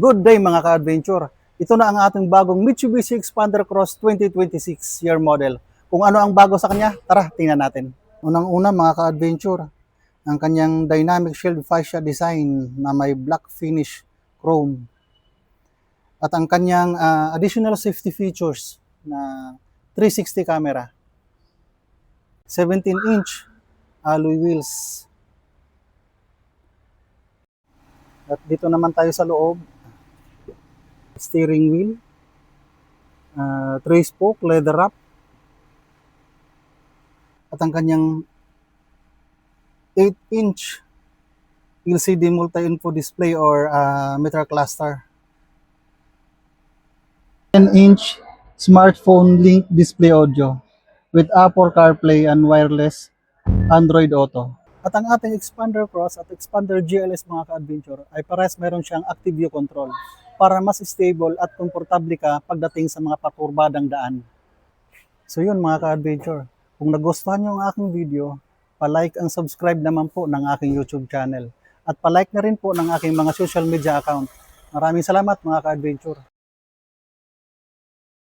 Good day mga ka-adventure. Ito na ang ating bagong Mitsubishi Expander Cross 2026 year model. Kung ano ang bago sa kanya, tara tingnan natin. Unang-una mga ka-adventure, ang kanyang dynamic shield fascia design na may black finish chrome. At ang kanyang ah, additional safety features na 360 camera. 17-inch alloy wheels. At dito naman tayo sa loob. Steering wheel. Uh, tray spoke, leather wrap. At ang kanyang 8-inch LCD multi-info display or uh, meter cluster. 10-inch smartphone link display audio with Apple CarPlay and wireless Android Auto. At ang ating Expander Cross at Expander GLS mga ka-adventure ay pares meron siyang active view control para mas stable at komportable ka pagdating sa mga pakurbadang daan. So yun mga ka-adventure, kung nagustuhan nyo ang aking video, palike and subscribe naman po ng aking YouTube channel. At palike na rin po ng aking mga social media account. Maraming salamat mga ka-adventure.